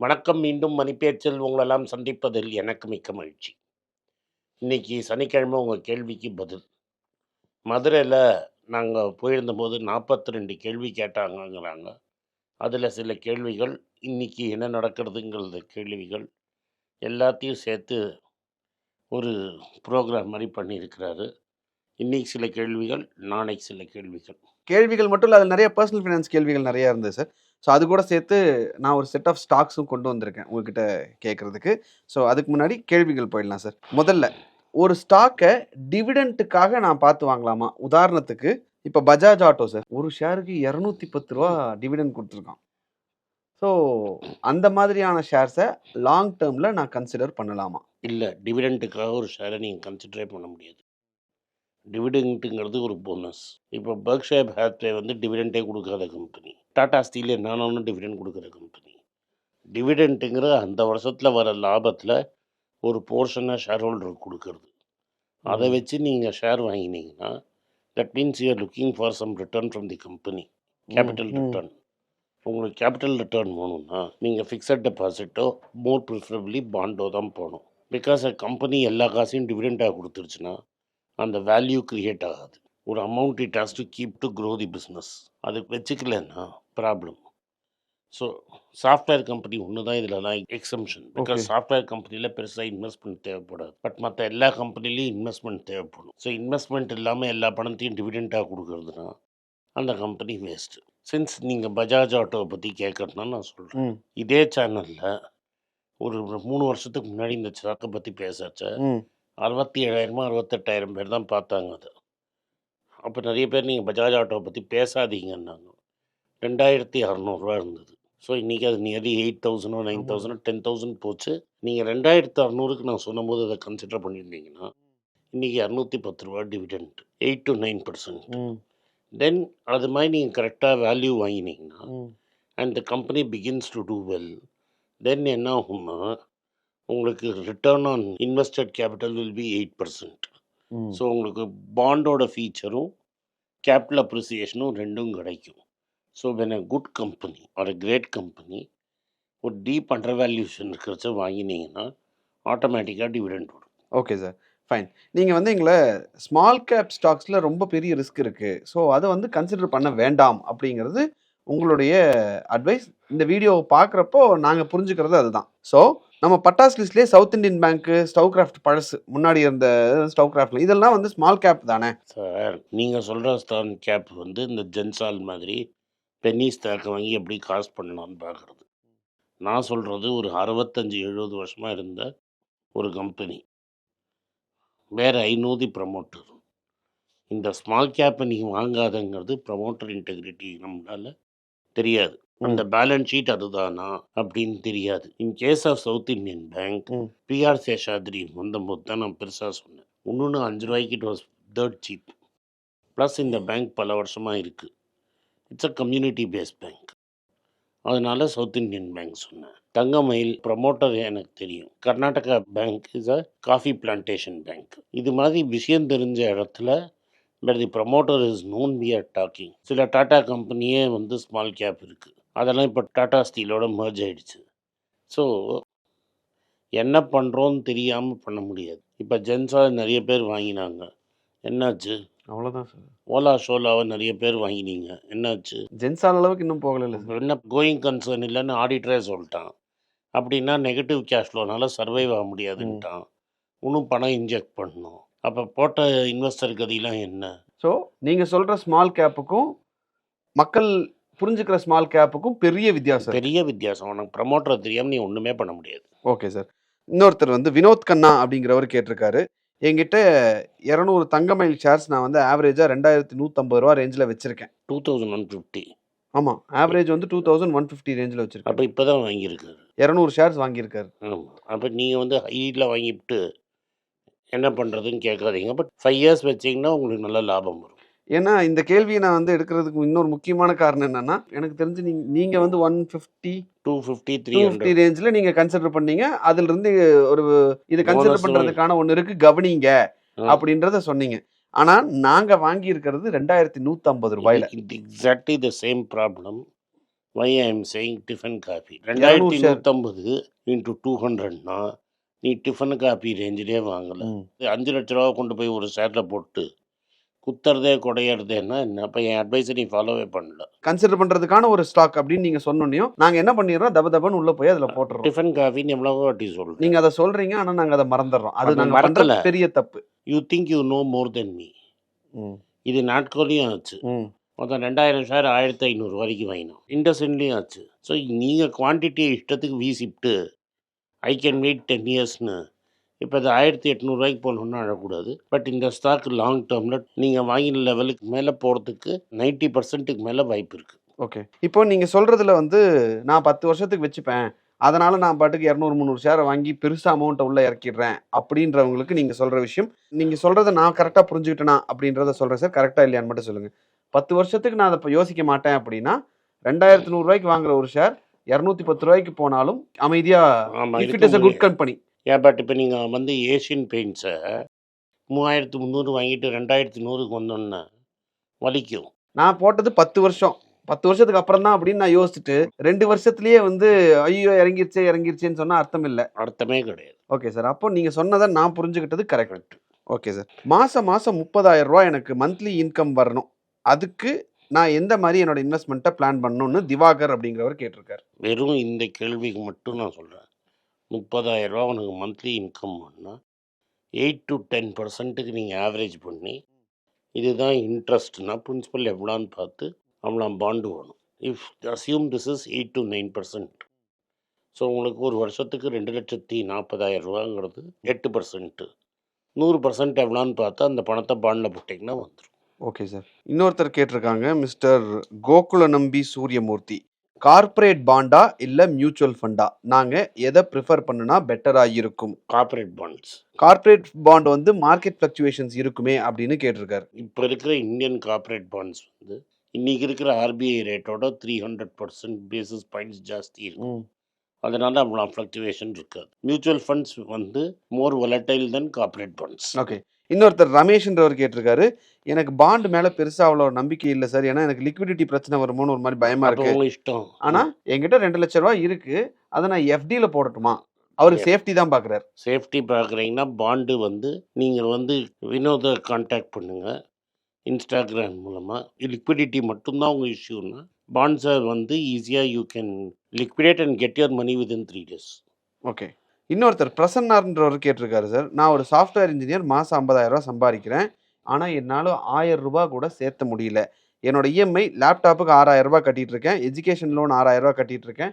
வணக்கம் மீண்டும் மணிப்பேச்சில் உங்களெல்லாம் சந்திப்பதில் எனக்கு மிக்க மகிழ்ச்சி. இன்னைக்கு சனிக்கிழமை உங்கள் கேள்விக்கு பதில். மதுரையில் நாங்கள் போயிருந்தபோது நாற்பத்தி ரெண்டு கேள்வி கேட்டாங்கங்கிறாங்க. அதில் சில கேள்விகள் இன்னைக்கு என்ன நடக்கிறதுங்கிறது கேள்விகள் எல்லாத்தையும் சேர்த்து ஒரு ப்ரோக்ராம் மாதிரி பண்ணியிருக்கிறாரு. இன்னைக்கு சில கேள்விகள் நாளைக்கு சில கேள்விகள். கேள்விகள் மட்டும் இல்லை அதில் நிறைய பர்சனல் ஃபினான்ஸ் கேள்விகள் நிறைய இருந்தது சார் ஸோ அது கூட சேர்த்து நான் ஒரு செட் ஆஃப் ஸ்டாக்ஸும் கொண்டு வந்திருக்கேன் உங்ககிட்ட கேட்கறதுக்கு ஸோ அதுக்கு முன்னாடி கேள்விகள் போயிடலாம் சார் முதல்ல ஒரு ஸ்டாக்கை டிவிடெண்ட்டுக்காக நான் பார்த்து வாங்கலாமா? உதாரணத்துக்கு இப்போ பஜாஜ் ஆட்டோ சார் ஒரு ஷேருக்கு இரநூத்தி பத்து ரூபா டிவிடெண்ட் கொடுத்துருக்கான். ஸோ அந்த மாதிரியான ஷேர்ஸை லாங் டேர்மில் நான் கன்சிடர் பண்ணலாமா? இல்லை டிவிடெண்ட்டுக்காக ஒரு ஷேரை நீங்கள் கன்சிடரே பண்ண முடியாது. டிவிடெண்ட்டுங்கிறது ஒரு போனஸ் இப்போ பர்க்ஷேப் ஹேத்வே வந்து டிவிடெண்டே கொடுக்காத கம்பெனி டாடா ஸ்டீல் என்னன்னு டிவிடெண்ட் கொடுக்குற கம்பெனி டிவிடெண்ட்டுங்கிற அந்த வருஷத்தில் வர லாபத்தில் ஒரு போர்ஷனை ஷேர் ஹோல்டருக்கு கொடுக்கறது. அதை வச்சு நீங்கள் ஷேர் வாங்கினீங்கன்னா that means you're looking for some return from the company capital. Return உங்களுக்கு கேபிட்டல் ரிட்டர்ன் வேணும்னா நீங்கள் ஃபிக்ஸட் டெபாசிட்டோ மோர் ப்ரிஃபரபிளி பாண்டோ தான் போகணும். பிகாஸ் அ கம்பெனி எல்லா காசையும் டிவிடெண்டாக கொடுத்துருச்சுன்னா அந்த வேல்யூ கிரியேட் ஆகாது ஒரு amount it has to keep to grow the business அது வச்சுக்கலன்னா ப்ராப்ளம் ஸோ சாஃப்ட்வேர் கம்பெனி ஒன்று தான் இதிலலாம் எக்ஸம்ஷன் பிகாஸ். சாஃப்ட்வேர் கம்பெனியில் பெருசாக இன்வெஸ்ட்மெண்ட் தேவைப்படாது. பட் மற்ற எல்லா கம்பெனிலையும் இன்வெஸ்ட்மெண்ட் தேவைப்படும். ஸோ இன்வெஸ்ட்மெண்ட் இல்லாமல் எல்லா பணத்தையும் டிவிடெண்டாக கொடுக்கறதுனா அந்த கம்பெனி வேஸ்ட்டு சின்ஸ் நீங்கள் பஜாஜ் ஆட்டோவை பற்றி கேட்கறதுனா நான் சொல்கிறேன் இதே சேனலில் ஒரு மூணு வருஷத்துக்கு முன்னாடி இந்த சாக்கை பற்றி பேசச்ச அறுபத்தி ஏழாயிரமா அறுபத்தெட்டாயிரம் பேர் தான் பார்த்தாங்க அதை. அப்போ நிறைய பேர் நீங்கள் பஜாஜ் ஆட்டோவை பற்றி பேசாதீங்கன்னாங்க. ரெண்டாயிரத்தி அறநூறுவா இருந்தது. ஸோ இன்றைக்கி அது நியர்லி எயிட் தௌசண்டோ நைன். தௌசண்ட் டென் தௌசண்ட் போச்சு. நீங்கள் ரெண்டாயிரத்து அறநூறுக்கு நான் சொன்னபோது அதை கன்சிடர் பண்ணியிருந்தீங்கன்னா இன்றைக்கி இரநூத்தி பத்து ரூபா dividend eight to nine percent then அது மாதிரி நீங்கள் கரெக்டாக வேல்யூ வாங்கினீங்கன்னா and the company begins to do well then என்ன ஆகும்னா உங்களுக்கு return on invested capital will be eight percent so உங்களுக்கு பாண்டோட ஃபீச்சரும் கேபிட்டல் அப்ரிசியேஷனும் ரெண்டும் கிடைக்கும். So when a good company ஒரு கிரேட் கம்பெனி ஒரு டீப் அண்டர் வேல்யூஷன் இருக்கிறச்ச வாங்கினீங்கன்னா ஆட்டோமேட்டிக்காக டிவிடெண்ட் வரும். ஓகே சார் ஃபைன் நீங்கள் வந்து எங்களை ஸ்மால் கேப் ஸ்டாக்ஸில் ரொம்ப பெரிய ரிஸ்க் இருக்குது ஸோ அதை வந்து கன்சிடர் பண்ண வேண்டாம் அப்படிங்கிறது உங்களுடைய அட்வைஸ் இந்த வீடியோவை பார்க்குறப்போ நாங்கள் புரிஞ்சுக்கிறது அதுதான். ஸோ நம்ம பட்டாஸ் லிஸ்ட்லேயே சவுத் இந்தியன் பேங்க்கு ஸ்டவ் கிராஃப்ட் பழசு முன்னாடி இருந்த ஸ்டவ் கிராஃப்ட்ல இதெல்லாம் வந்து ஸ்மால் கேப் தானே? சார் நீங்கள் சொல்கிற ஸ்டான் கேப் வந்து இந்த ஜென்சால் மாதிரி பென்னி ஸ்டாக்கை வாங்கி எப்படி காசு பண்ணலாம்னு பார்க்குறது நான் சொல்கிறது ஒரு அறுபத்தஞ்சி எழுபது வருஷமாக இருந்த ஒரு கம்பெனி வேறு ஐநூறு ப்ரமோட்டர் இந்த ஸ்மால் கேப்பை நீங்கள் வாங்காதங்கிறது ப்ரமோட்டர் இன்டெகிரிட்டி நம்மளால தெரியாது. அந்த பேலன்ஸ் ஷீட் அதுதானா? அப்படின்னு தெரியாது. In case of South Indian Bank. PR Seshadri வந்தபோது தான் நான் பெருசாக சொன்னேன். இன்னொன்று அஞ்சு ரூபாய்க்கு it was dirt cheap plus இந்த பேங்க் பல வருஷமாக இருக்குது it's a community based bank அதனால சவுத் இந்தியன் பேங்க் சொன்னேன். தங்கமயில் ப்ரமோட்டர் எனக்கு தெரியும். Karnataka Bank is a coffee plantation bank இது மாதிரி விஷயம் தெரிஞ்ச இடத்துல but the promoter is known we are talking சில டாடா கம்பெனியே வந்து ஸ்மால் கேப் இருக்குது அதெல்லாம் இப்போ டாடா ஸ்டீலோட merge ஆயிடுச்சு. ஸோ என்ன பண்ணுறோன்னு தெரியாமல் பண்ண முடியாது. இப்போ ஜென்ஸா நிறைய பேர் வாங்கினாங்க. என்னாச்சு? அவ்வளோதான் சார் ஓலா ஷோலாவை நிறைய பேர் வாங்கினீங்க. என்னாச்சு? ஜென்சால் அளவுக்கு இன்னும் போகல சார் என்ன கோயிங் கன்சர்ன் இல்லைன்னு ஆடிட்டரே சொல்லிட்டான். அப்படின்னா நெகட்டிவ் கேஷ் ஃப்ளோனால சர்வைவ் ஆக முடியாதுன்ட்டான் இன்னும் பணம் இன்ஜெக்ட் பண்ணணும். அப்போ போட்ட இன்வெஸ்டர் கதிலாம் என்ன? ஸோ நீங்கள் சொல்கிற ஸ்மால் கேப்புக்கும் மக்கள் புரிஞ்சுக்கிற ஸ்மால் கேப்புக்கும் பெரிய வித்தியாசம். பெரிய வித்தியாசம். உனக்கு ப்ரமோட்டரை தெரியாமல் நீ ஒன்றுமே பண்ண முடியாது. ஓகே சார் இன்னொருத்தர் வந்து வினோத் கண்ணா அப்படிங்கிறவர் கேட்டிருக்காரு. என்கிட்ட இரநூறு தங்கமயில் ஷேர்ஸ் நான் வந்து ஆவரேஜாக ரெண்டாயிரத்தி நூற்றம்பது ரூபா ரேஞ்சில் வச்சுருக்கேன். டூ தௌசண்ட் ஒன் ஃபிஃப்டி ஆமாம் ஆவரேஜ் வந்து டூ தௌசண்ட் ஒன் ஃபிஃப்டி ரேஞ்சில் வச்சுருக்கேன். அப்போ இப்போ தான் வாங்கியிருக்காரு. இரநூறு ஷேர்ஸ் வாங்கியிருக்காரு. ஆமாம் அப்போ நீங்கள் வந்து ஹையில் வாங்கிவிட்டு என்ன பண்ணுறதுன்னு கேட்காதீங்க. பட் ஃபைவ் இயர்ஸ் வச்சிங்கன்னா உங்களுக்கு நல்ல லாபம் வரும். ஏன்னா இந்த கேள்வியை நான் வந்து எடுக்கிறதுக்கு இன்னொரு முக்கியமான காரணம் என்னன்னா எனக்கு தெரிஞ்சு நீங்க நீங்க வந்து one fifty two fifty three fifty ரேஞ்சில் நீங்க கன்சிடர் பண்ணீங்க. அதுல இருந்து ஒரு இது கன்சிடர் பண்றதுக்கான ஒன்று இருக்கு. கவனிங்க அப்படின்றத சொன்னீங்க. ஆனா நாங்க வாங்கி இருக்கிறது ரெண்டாயிரத்தி நூத்தி ஐம்பது ரூபாயில. Exactly the same problem why I am saying tiffin coffee ரெண்டாயிரத்தி. நூற்றம்பது இன்ட்டு டூ ஹண்ட்ரட்னா நீ டிஃபன் காஃபி ரேஞ்சிலே வாங்கலை. அஞ்சு லட்ச ரூபா கொண்டு போய் ஒரு ஷேரில் போட்டு குத்துறதே குடையறதேன்னா என்ன? அப்போ என் அட்வைஸை நீ ஃபாலோவே பண்ணல. கன்சிடர் பண்றதுக்கான ஒரு ஸ்டாக் அப்படின்னு நீங்க சொன்னோனையும் நாங்க என்ன பண்ணிடுறோம்? தப தபன்னு உள்ள போய் அதுல போட்டுறோம் டிஃபன் காஃபின்னு எவ்வளவோ வாட்டி சொல்கிறேன் நீங்க அதை சொல்றீங்க ஆனா நாங்க அதை மறந்துடுறோம். அது அது நாங்க பண்ற மறக்கல. பெரிய தப்பு. You think you know more then me. இது நாட்கோலையும் ஆச்சு. மொத்தம் ரெண்டாயிரம் ஷேர் ஆயிரத்தி ஐநூறு வரைக்கும் வாங்கினோம் இண்டஸ்இன்லேயும் ஆச்சு. ஸோ நீங்கள் குவான்டிட்டியை இஷ்டத்துக்கு வீசிப்ட்டு ஐ கேன் வெயிட் டென் இயர்ஸ்னு இப்போ அது ஆயிரத்தி எட்நூறுவாய்க்கு போகணுன்னு அழக்கூடாது. பட் இந்த ஸ்டாக் லாங் டேர்மில் நீங்கள் வாங்கின லெவலுக்கு மேலே போகிறதுக்கு நைன்ட்டி பர்சன்ட்டுக்கு மேலே வாய்ப்பு இருக்குது ஓகே இப்போ நீங்க சொல்றதுல வந்து நான் பத்து வருஷத்துக்கு வச்சுப்பேன். அதனால நான் பாட்டுக்கு இரநூறு முந்நூறு ஷேரை வாங்கி பெருசா அமௌண்ட்டை உள்ள இறக்கிடுறேன் அப்படின்றவங்களுக்கு நீங்க சொல்ற விஷயம். நீங்க சொல்றத நான் கரெக்டா புரிஞ்சுக்கிட்டேனா அப்படின்றத சொல்றேன் சார் கரெக்டா இல்லையான்னு மட்டும் சொல்லுங்க. பத்து வருஷத்துக்கு நான் அதை யோசிக்க மாட்டேன் அப்படின்னா ரெண்டாயிரத்தி நூறுரூவாய்க்கு வாங்குற ஒரு ஷேர் இரநூத்தி பத்து ரூபாய்க்கு போனாலும் அமைதியா ஆமாம் if it is a good company ஏன் பட் இப்போ நீங்கள் வந்து ஏஷியன் பெயிண்ட்ஸை மூவாயிரத்து முந்நூறு வாங்கிட்டு ரெண்டாயிரத்து நூறுக்கு வந்தோன்னா வலிக்கும். நான் போட்டது பத்து வருஷம். பத்து வருஷத்துக்கு அப்புறம் தான் அப்படின்னு நான் யோசிச்சுட்டு ரெண்டு வருஷத்துலயே வந்து ஐயோ இறங்கிருச்சே இறங்கிருச்சேன்னு சொன்னா அர்த்தம் இல்லை. அர்த்தமே கிடையாது. Okay sir. அப்போ நீங்க சொன்னதை நான் புரிஞ்சுக்கிட்டது கரெக்ட். Okay sir. மாசம் மாசம் முப்பதாயிரம் ரூபாய் எனக்கு மந்த்லி இன்கம் வரணும். அதுக்கு நான் எந்த மாதிரி என்னோட இன்வெஸ்ட்மெண்ட்டை பிளான் பண்ணணும்னு திவாகர் அப்படிங்கிறவர் கேட்டிருக்காரு. வெறும் இந்த கேள்விக்கு மட்டும் நான் சொல்கிறேன் முப்பதாயிரரூவா உனக்கு மந்த்லி இன்கம் பண்ணால் எயிட் டு டென் பர்சன்ட்டுக்கு நீங்கள் ஆவரேஜ் பண்ணி இதுதான் இன்ட்ரெஸ்ட்னா பிரின்சிபல் எவ்வளோன்னு பார்த்து அவ்வளோ பாண்டு வேணும் if assume this is eight to nine percent so உங்களுக்கு ஒரு வருஷத்துக்கு ரெண்டு லட்சத்தி நாற்பதாயிரம் ரூபாங்கிறது எட்டு பர்சன்ட்டு நூறு பர்சன்ட் எவ்வளோன்னு பார்த்து அந்த பணத்தை பாண்டில் போட்டிங்கன்னா வந்துடும் ஓகே சார் இன்னொருத்தர் கேட்டிருக்காங்க மிஸ்டர் கோகுல நம்பி சூரியமூர்த்தி. கார்ப்பரேட் பாண்டா இல்ல மியூச்சுவல் ஃபண்டா? நாங்க எதை ப்ரிஃபர் பண்ணுனா பெட்டரா இருக்கும். Corporate bonds. கார்ப்பரேட் பாண்ட் வந்து மார்க்கெட் ஃபிளக்சுவேஷன்ஸ் இருக்குமே அப்படின்னு கேட்டிருக்காரு. இப்போ இருக்கிற இந்தியன் கார்ப்பரேட் பாண்ட்ஸ் வந்து இன்றைக்கி இருக்கிற RBI ரேட்டோட three hundred percent basis points ஜாஸ்தி இருக்கும் அதனால அவ்வளோ ஃப்ளக்சுவேஷன் இருக்காது. மியூச்சுவல் ஃபண்ட்ஸ் வந்து more volatile then corporate bonds okay இன்னொருத்தர் ரமேஷ்ன்றவர் கேட்டிருக்காரு. எனக்கு பாண்ட் மேல பெருசா அவ்வளோ நம்பிக்கை இல்லை சார் ஏன்னா எனக்கு லிக்விடிட்டி பிரச்சனை வருமோன்னு ஒரு மாதிரி பயமா இருக்கு. இஷ்டம். ஆனா என்கிட்ட ரெண்டு லட்ச ரூபாய் இருக்கு. அதை நான் எஃப்டியில் போடட்டுமா? Yeah. சேஃப்டி தான் பார்க்குறாரு சேஃப்டி பார்க்குறீங்கன்னா பாண்டு வந்து நீங்கள் வந்து வினோத காண்டாக்ட் பண்ணுங்கள் இன்ஸ்டாகிராம் மூலமாக லிக்விடிட்டி மட்டும்தான் உங்கள் இஷ்யூன்னா பாண்ட்ஸை வந்து ஈஸியாக you can liquidate and get your money within three days okay இன்னொருத்தர் பிரசன்னார்ன்றவர் கேட்டிருக்காரு சார். நான் ஒரு சாஃப்ட்வேர் இன்ஜினியர் மாதம் ஐம்பதாயிரம் ரூபா சம்பாதிக்கிறேன். ஆனால் என்னால் ஆயிரம் ரூபா கூட சேர்த்த முடியல. என்னோட இஎம்ஐ லேப்டாப்புக்கு ஆறாயிரம் ரூபாய் கட்டிட்டு இருக்கேன் எஜுகேஷன் லோன் ஆறாயிரம் ரூபாய் கட்டிட்டு இருக்கேன்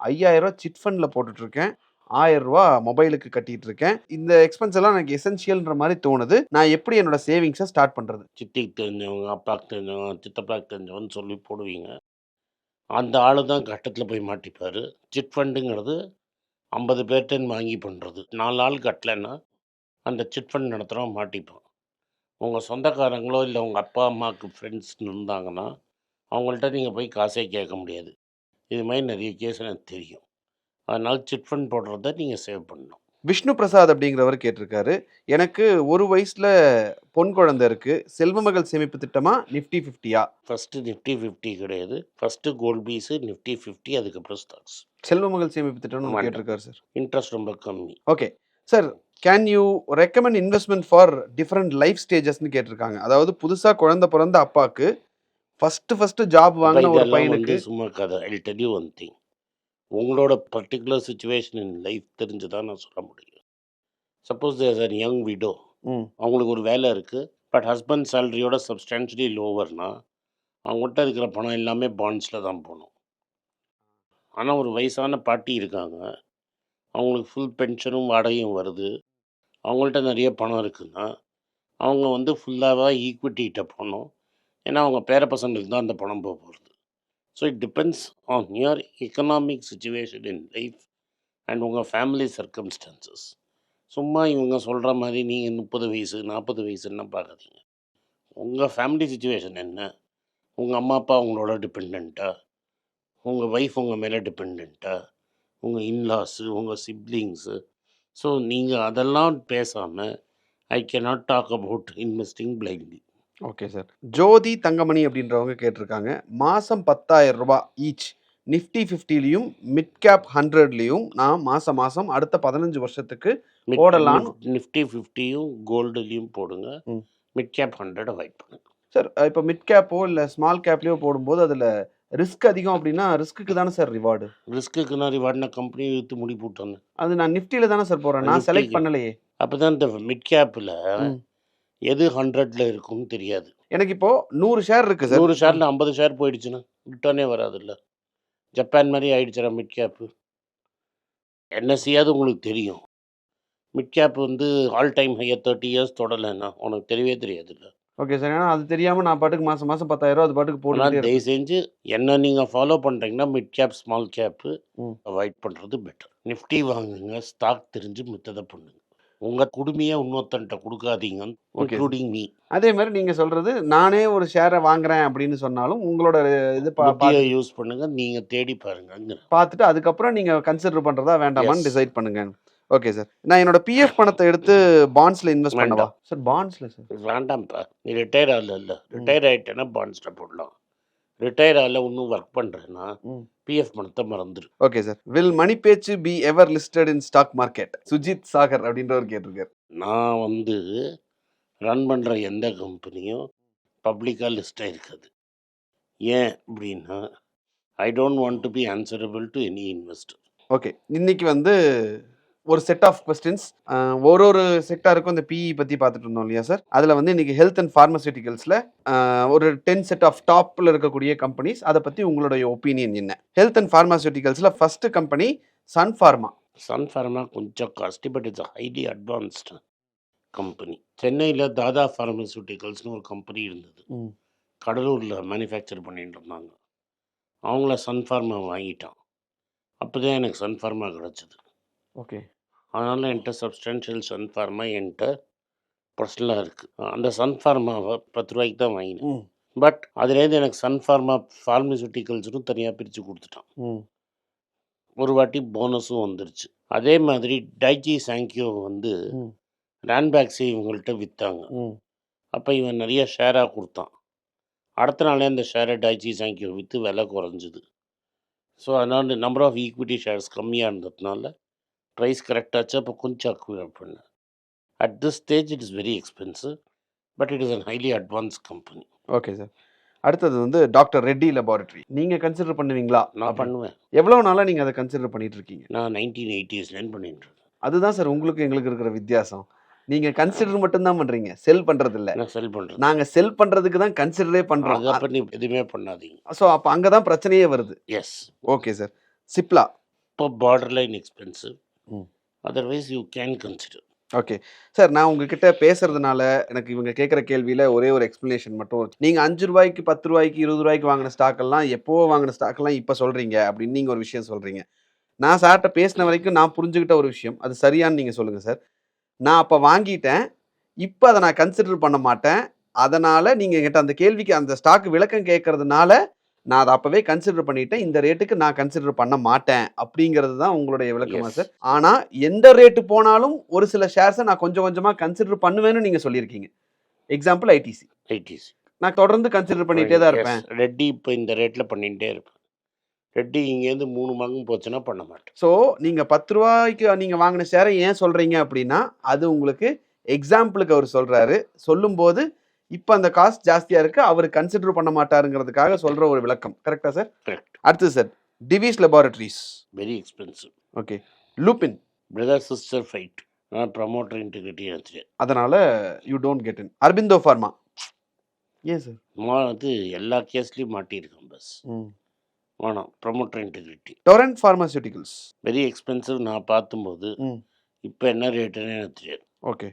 ஐயாயிரம் ரூபாய் சிட் ஃபண்டில் போட்டுட்ருக்கேன் ஆயிரம் ரூபா மொபைலுக்கு கட்டிட்டு இருக்கேன் இந்த எக்ஸ்பென்ஸ் எல்லாம் எனக்கு எசென்ஷியல்ன்ற மாதிரி தோணுது. நான் எப்படி என்னோட சேவிங்ஸை ஸ்டார்ட் பண்ணுறது சித்திக்கு தெரிஞ்சவங்க அப்பாவுக்கு தெரிஞ்சவங்க சித்தப்பாவுக்கு தெரிஞ்சவங்கன்னு சொல்லி போடுவீங்க. அந்த ஆளு தான் கட்டத்தில் போய் மாட்டிப்பார். சிட் ஃபண்டுங்கிறது ஐம்பது பேர்ட்டேன்னு வாங்கி பண்ணுறது நாலு ஆள் கட்டலைன்னா அந்த சிட் ஃபண்ட் நடத்துகிறவன் மாட்டிப்பான். உங்கள் சொந்தக்காரங்களோ இல்லை உங்கள் அப்பா அம்மாவுக்கு ஃப்ரெண்ட்ஸ் இருந்தாங்கன்னா அவங்கள்ட்ட நீங்கள் போய் காசே கேட்க முடியாது. இது மாதிரி நிறைய கேஸ் எனக்கு தெரியும். அதனால் சிட் ஃபண்ட் போடுறத நீங்கள் சேவ் பண்ணணும். விஷ்ணு பிரசாத் அப்படிங்கிறவர் கேட்டிருக்காரு. எனக்கு ஒரு வயசுல பொன் குழந்தை இருக்கு. செல்வமகள் சேமிப்பு திட்டமா? நிஃப்டி ஃபிஃப்டியா? ஃபஸ்ட்டு நிஃப்டி ஃபிஃப்டி கிடையாது. First gold BeES Nifty fifty அதுக்கப்புறம் ஸ்டாக்ஸ் செல்வமகள் சேமிப்பு திட்டம்னு. கேட்டிருக்காரு சார். இன்ட்ரெஸ்ட் ரொம்ப கம்மி. Okay sir can you recommend investment for different life ஸ்டேஜஸ்னு கேட்டிருக்காங்க. அதாவது புதுசா குழந்தை பிறந்த அப்பாக்கு ஃபர்ஸ்ட் ஃபர்ஸ்ட் ஜாப் வாங்கின ஒரு பையனுக்கு சும்மா கதை. I tell you one thing உங்களோட பர்டிகுலர் சுச்சுவேஷன் இன் லைஃப் தெரிஞ்சு தான் நான் சொல்ல முடியும். Suppose there a young widow அவங்களுக்கு ஒரு வேலை இருக்குது பட் ஹஸ்பண்ட் சேலரியோட சப்ஸ்டான்ஷியலி லோவர்னா அவங்ககிட்ட இருக்கிற பணம் எல்லாமே பாண்ட்ஸில் தான் போகணும். ஆனால் ஒரு வயசான பாட்டி இருக்காங்க. அவங்களுக்கு ஃபுல் பென்ஷனும் வாடகையும் வருது. அவங்கள்ட்ட நிறைய பணம் இருக்குன்னா அவங்க வந்து ஃபுல்லாக ஈக்விட்டிகிட்ட போகணும் ஏன்னா அவங்க பேர பசங்களுக்கு தான் அந்த பணம் போக போகிறது so it depends on your economic situation in life and உங்கள் ஃபேமிலி சர்க்கம்ஸ்டான்சஸ் சும்மா இவங்க சொல்கிற மாதிரி நீங்கள் முப்பது வயசு நாற்பது வயசுன்னா பார்க்காதீங்க. உங்கள் ஃபேமிலி சுச்சுவேஷன் என்ன? உங்கள் அம்மா அப்பா உங்களோட டிபெண்ட்டாக உங்கள் ஒய்ஃப் உங்கள் மேலே டிபெண்ட்டா உங்கள் இன்லாஸு உங்கள் சிப்ளிங்ஸு ஸோ நீங்கள் அதெல்லாம் பேசாமல் I cannot talk about investing blindly okay sir Jothi Thangamani அப்படின்றவங்க கேட்டிருக்காங்க. மாசம் பத்தாயிரம் ரூபாய் ஈச் நிஃப்டி ஃபிஃப்டிலையும் மிட் கேப் ஹண்ட்ரட்லையும் நான் மாசம் மாசம் அடுத்த பதினஞ்சு வருஷத்துக்கு போடலான்னு- நிஃப்டி ஃபிஃப்டியும் கோல்டுலேயும் போடுங்க. மிட் கேப் ஹண்ட்ரட் அவாய்ட் பண்ணுங்க. சார் இப்போ மிட் கேப்போ இல்லை ஸ்மால் கேப்லேயோ போடும்போது அதில் ரிஸ்க் அதிகம் அப்படின்னா ரிஸ்க்குக்கு தானே சார் ரிவார்டு ரிஸ்க்குக்கு நான் ரிவார்ட்ன கம்பெனி இழுத்து முடி போட்டாங்க அது நான் நிஃப்டியில் தானே சார் போகிறேன் நான் செலக்ட் பண்ணலையே. அப்போ தான் இந்த மிட் கேப்பில். எது ஹண்ட்ரட்ல இருக்கும்னு தெரியாது. எனக்கு இப்போ நூறு ஷேர் இருக்கு சார் நூறு ஷேரில் ஐம்பது ஷேர் போயிடுச்சுன்னா ரிட்டர்னே வராதுல்ல. ஜப்பான் மாதிரி ஆயிடுச்சுடா மிட் கேப்பு என்எஸ்சியாவது உங்களுக்கு தெரியும். மிட் கேப் வந்து all time higher thirty years தொடலைன்னா உனக்கு தெரியவே தெரியாதுல்ல. ஓகே சார் ஏன்னா அது தெரியாமல் நான் பாட்டுக்கு மாதம் மாதம் பத்தாயிரம் அது பாட்டுக்கு போட்டு தயவு செஞ்சு என்ன நீங்கள் ஃபாலோ பண்ணுறீங்கன்னா mid cap small cap. Avoid பண்ணுறது பெட்டர் நிஃப்டி வாங்குங்க ஸ்டாக் தெரிஞ்சு மித்ததை பண்ணுங்க. உங்கள் குடுமையை இன்னொருத்தன்ட்ட கொடுக்காதீங்க. இன்க்ளூடிங் மீ அதே மாதிரி நீங்கள் சொல்கிறது நானே ஒரு ஷேரை வாங்குறேன் அப்படின்னு சொன்னாலும் உங்களோட இது யூஸ் பண்ணுங்க நீங்கள் தேடி பாருங்க பார்த்துட்டு அதுக்கப்புறம் நீங்கள் கன்சிடர் பண்ணுறதா வேண்டாமான்னு. டிசைட் பண்ணுங்க. ஓகே சார் நான் என்னோட பிஎஃப் பணத்தை எடுத்து பாண்ட்ஸில் இன்வெஸ்ட் பண்ணவா. சார் பாண்ட்ஸில் சார் வேண்டாம்ப்பா. நீ ரிட்டையர் ஆகல இல்லை. ரிட்டையர் ஆகிட்டேன்னா பாண்ட்ஸில் போடலாம். ரிட்டையர் ஆகல இன்னும் ஒர்க் பண்ணுறேன்னா. பிஎஃப் பணத்தை மறந்துடு ஓகே சார் வில் மணி பேச்சு be ever listed in stock market Sujith Sagar அப்படின்றவர் கேட்டிருக்காரு. நான் வந்து ரன் பண்ணுற எந்த கம்பெனியும் பப்ளிக்காக லிஸ்ட்டாக இருக்காது ஏன் அப்படின்னா I don't want to be answerable to any investor okay இன்னைக்கு வந்து ஒரு செட் ஆஃப் கொஸ்டின்ஸ் ஒரு ஒரு செக்டாருக்கும் இந்த பிஇ பற்றி பார்த்துட்டு இருந்தோம் இல்லையா சார் அதில் வந்து இன்னைக்கு ஹெல்த் அண்ட் ஃபார்மசூட்டிகல்ஸில் ஒரு டென் செட் ஆஃப் டாப்பில் இருக்கக்கூடிய கம்பெனிஸ் அதை பற்றி உங்களுடைய ஒப்பீனியன் என்ன? Health and ஃபார்மசூட்டிகல்ஸில் first company Sun Pharma Sun Pharma கொஞ்சம் costly but it's highly advanced company சென்னையில் தாதா ஃபார்மசூட்டிக்கல்ஸ்னு ஒரு கம்பெனி இருந்தது. கடலூரில் மேனுஃபேக்சர் பண்ணிட்டு இருந்தாங்க. அவங்கள சன் ஃபார்மா வாங்கிட்டான். அப்போ தான் எனக்கு சன் ஃபார்மா கிடச்சிது. ஓகே. அதனால் என்கிட்ட சப்ஸ்டான்ஷியல் சன் ஃபார்மா என்கிட்ட பர்சனலாக இருக்குது அந்த சன் ஃபார்மாவை பத்து ரூபாய்க்கு தான் வாங்கினேன். பட் அதுலேருந்து எனக்கு சன் ஃபார்மா ஃபார்மசூட்டிக்கல்ஸ்னு தனியாக பிரித்து கொடுத்துட்டான். ஒரு வாட்டி போனஸும் வந்துருச்சு. அதே மாதிரி டைஜி சாங்கியோ வந்து ம். ரேன்பேக்ஸை இவங்கள்ட்ட விற்றாங்க அப்போ இவன் நிறைய ஷேராக கொடுத்தான். அடுத்த நாளே அந்த ஷேரை டைஜி சாங்கியோ விற்று விலை குறைஞ்சிது. ஸோ அதனால் நம்பர் ஆஃப் ஈக்விட்டி ஷேர்ஸ் கம்மியாக இருந்ததுனால ப்ரைஸ் கரெக்டாச்சு அப்போ கொஞ்சம் அக்யூரேட் பண்ணேன் at this stage it is very expensive but it is an highly advance company okay sir அடுத்தது வந்து டாக்டர் ரெட்டி லெபார்ட்டரி நீங்கள் கன்சிடர் பண்ணுவீங்களா? நான் பண்ணுவேன். எவ்வளோ நாளாக நீங்கள் அதை கன்சிடர் பண்ணிட்டு இருக்கீங்க நான் நைன்டீன் எயிட்டிஸ்லேருந்து பண்ணிட்டு இருக்கேன் அதுதான் சார் உங்களுக்கு எங்களுக்கு இருக்கிற வித்தியாசம். நீங்கள் கன்சிடர் மட்டும்தான் பண்ணுறீங்க செல் பண்ணுறது இல்லை நான் செல் பண்ணுறேன் நாங்கள் செல் பண்ணுறதுக்கு தான் கன்சிடரே பண்ணுறோம் அதுக்கப்புறம் நீ எதுவுமே பண்ணாதீங்க. ஸோ அப்போ அங்கே தான் பிரச்சனையே வருது. எஸ் ஓகே சார் சிப்லா இப்போ border line expensive. Otherwise you can consider okay sir நான் உங்ககிட்ட பேசுறதுனால எனக்கு இவங்க கேட்குற கேள்வியில் ஒரே ஒரு எக்ஸ்ப்ளனேஷன் மட்டும் நீங்கள் அஞ்சு ரூபாய்க்கு பத்து ரூபாய்க்கு இருபது ரூபாய்க்கு வாங்கின ஸ்டாக்கெல்லாம் எப்போ வாங்கின ஸ்டாக்கெல்லாம் இப்போ சொல்கிறீங்க அப்படின்னு நீங்கள் ஒரு விஷயம் சொல்கிறீங்க நான் சார்கிட்ட பேசின வரைக்கும் நான் புரிஞ்சுக்கிட்ட ஒரு விஷயம். அது சரியான்னு நீங்கள் சொல்லுங்கள் சார் நான் அப்போ வாங்கிட்டேன். இப்போ அதை நான் கன்சிடர் பண்ண மாட்டேன். அதனால் நீங்கள் என்கிட்ட அந்த கேள்விக்கு அந்த ஸ்டாக் விளக்கம் கேட்கறதுனால நான் அதை அப்போவே கன்சிடர் பண்ணிட்டேன். இந்த ரேட்டுக்கு நான் கன்சிடர் பண்ண மாட்டேன். அப்படிங்கிறது தான் உங்களுடைய விளக்கமா. சார் ஆனால் எந்த ரேட்டு போனாலும் ஒரு சில ஷேர்ஸை நான் கொஞ்சம் கொஞ்சமாக கன்சிடர் பண்ணுவேன்னு நீங்கள் சொல்லியிருக்கீங்க. எக்ஸாம்பிள் ஐடிசி ஐடிசி நான் தொடர்ந்து கன்சிடர் பண்ணிகிட்டே தான் இருப்பேன். ரெட்டி இப்போ இந்த ரேட்டில் பண்ணிகிட்டே இருப்பேன் ரெட்டி இங்கேருந்து மூணு மங்கும் போச்சுன்னா பண்ண மாட்டேன். ஸோ நீங்கள் பத்து ரூபாய்க்கு நீங்கள் வாங்கின ஷேரை ஏன் சொல்கிறீங்க அப்படின்னா அது உங்களுக்கு எக்ஸாம்பிளுக்கு அவர் சொல்கிறாரு சொல்லும்போது இப்போ அந்த காஸ்ட் ஜாஸ்தியாக இருக்கு. அவர் கன்சிடர் பண்ண மாட்டாருங்கிறதுக்காக சொல்கிற ஒரு விளக்கம். கரெக்டா சார் கரெக்ட் அடுத்து sir Divi's laboratories very expensive okay Lupin brother sister fight நான் ப்ரமோட்டர் இன்டிகிரிட்டி நினச்சேன் அதனால you don't get in Aurobindo Pharma ஏன் சார் வந்து எல்லா கேஸ்லேயும் மாட்டியிருக்கேன் பஸ் வேணாம். Promoter integrity Torrent Pharmaceuticals very expensive நான் பார்த்தும்போது. இப்போ என்ன ரேட்டுன்னு எனக்கு தெரியாது ஓகே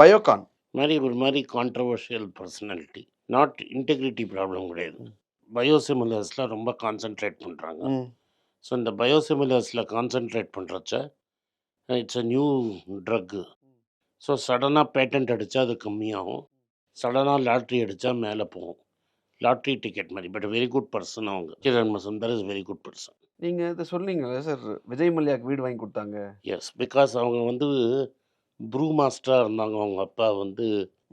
பயோகான் மாதிரி ஒரு மாதிரி controversial personality not integrity problem கிடையாது. பயோசிமிலர்ஸில் ரொம்ப கான்சென்ட்ரேட் பண்ணுறாங்க ஸோ இந்த பயோசிமிலர்ஸில் concentrate பண்ணுறச்ச it's a new drug so சடனாக பேட்டன்ட் அடித்தா அது கம்மியாகும். சடனாக லாட்ரி அடித்தா மேலே போகும். லாட்ரி டிக்கெட் மாதிரி பட் வெரி குட் பர்சன் அவங்க. Kiran Mazumdar is very good person நீங்கள் இதை சொன்னீங்களே சார் விஜய் மல்யாக்கு வீடு வாங்கி கொடுத்தாங்க. எஸ் பிகாஸ் அவங்க வந்து ப்ரூ மாஸ்டராக இருந்தாங்க. அவங்க அப்பா வந்து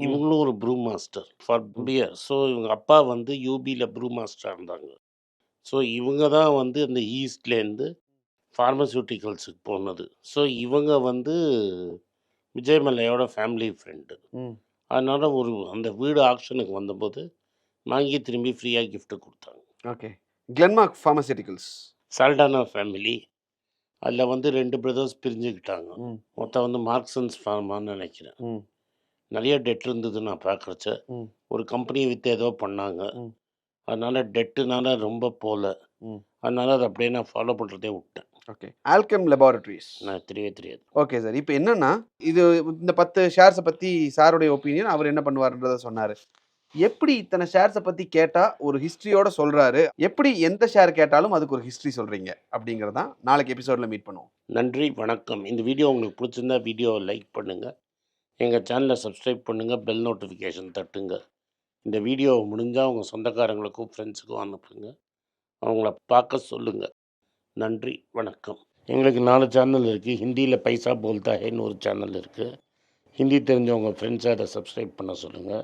இவங்களும் ஒரு brew master for beer so இவங்க அப்பா வந்து யூபியில் ப்ரூ மாஸ்டராக இருந்தாங்க. ஸோ இவங்க தான் வந்து அந்த ஈஸ்ட்லேருந்து ஃபார்மசூட்டிக்கல்ஸுக்கு போனது. ஸோ இவங்க வந்து விஜய் மல்லையோட ஃபேமிலி ஃப்ரெண்டு அதனால் ஒரு அந்த வீடு ஆக்ஷனுக்கு வந்தபோது வாங்கி திரும்பி ஃப்ரீயாக gift கொடுத்தாங்க. Okay Glenmark Pharmaceuticals Saldanha family அதில் வந்து ரெண்டு பிரதர்ஸ் பிரிஞ்சுக்கிட்டாங்க. மொத்தம் வந்து மார்க்சன்ஸ் ஃபார்மான்னு நினைக்கிறேன். நிறைய டெட் இருந்தது நான் பார்க்குறச்ச. ஒரு கம்பெனி விற்று ஏதோ பண்ணாங்க. அதனால் டெட்டுனால ரொம்ப போகல ம். அதனால் அதை அப்படியே நான் ஃபாலோ பண்ணுறதே விட்டேன். ஓகே. ஆல்கெம் லெபார்டரிஸ் நான் தெரியவே தெரியாது. Okay sir. இப்போ என்னன்னா இது இந்த பத்து ஷேர்ஸை பற்றி சாருடைய ஒப்பீனியன் அவர் என்ன பண்ணுவாருன்றத சொன்னார். எப்படி இத்தனை ஷேர்ஸை பற்றி கேட்டால் ஒரு ஹிஸ்ட்ரியோட சொல்கிறாரு எப்படி எந்த ஷேர் கேட்டாலும் அதுக்கு ஒரு ஹிஸ்ட்ரி சொல்கிறீங்க அப்படிங்கிறது தான் நாளைக்கு எபிசோடில் மீட் பண்ணுவோம். நன்றி வணக்கம். இந்த வீடியோ உங்களுக்கு பிடிச்சிருந்தா வீடியோவை லைக் பண்ணுங்கள் எங்கள் சேனலை சப்ஸ்கிரைப் பண்ணுங்கள் பெல் நோட்டிஃபிகேஷன் தட்டுங்க. இந்த வீடியோ முடிஞ்சால் உங்கள் சொந்தக்காரங்களுக்கும் ஃப்ரெண்ட்ஸுக்கும் அனுப்புங்க. அவங்கள பார்க்க சொல்லுங்கள் நன்றி வணக்கம். எங்களுக்கு நாலு சேனல் இருக்குது ஹிந்தியில் பைசா போல்தா ஹேன்னு ஒரு சேனல் இருக்குது ஹிந்தி தெரிஞ்சவங்க ஃப்ரெண்ட்ஸை அதை சப்ஸ்கிரைப் பண்ண சொல்லுங்கள்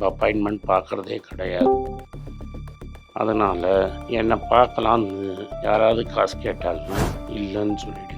அப்பாயின்மெண்ட் பார்க்குறதே கிடையாது. அதனால் என்னை பார்க்கலான்னு யாராவது காசு கேட்டாங்கன்னா இல்லைன்னு சொல்லிவிடு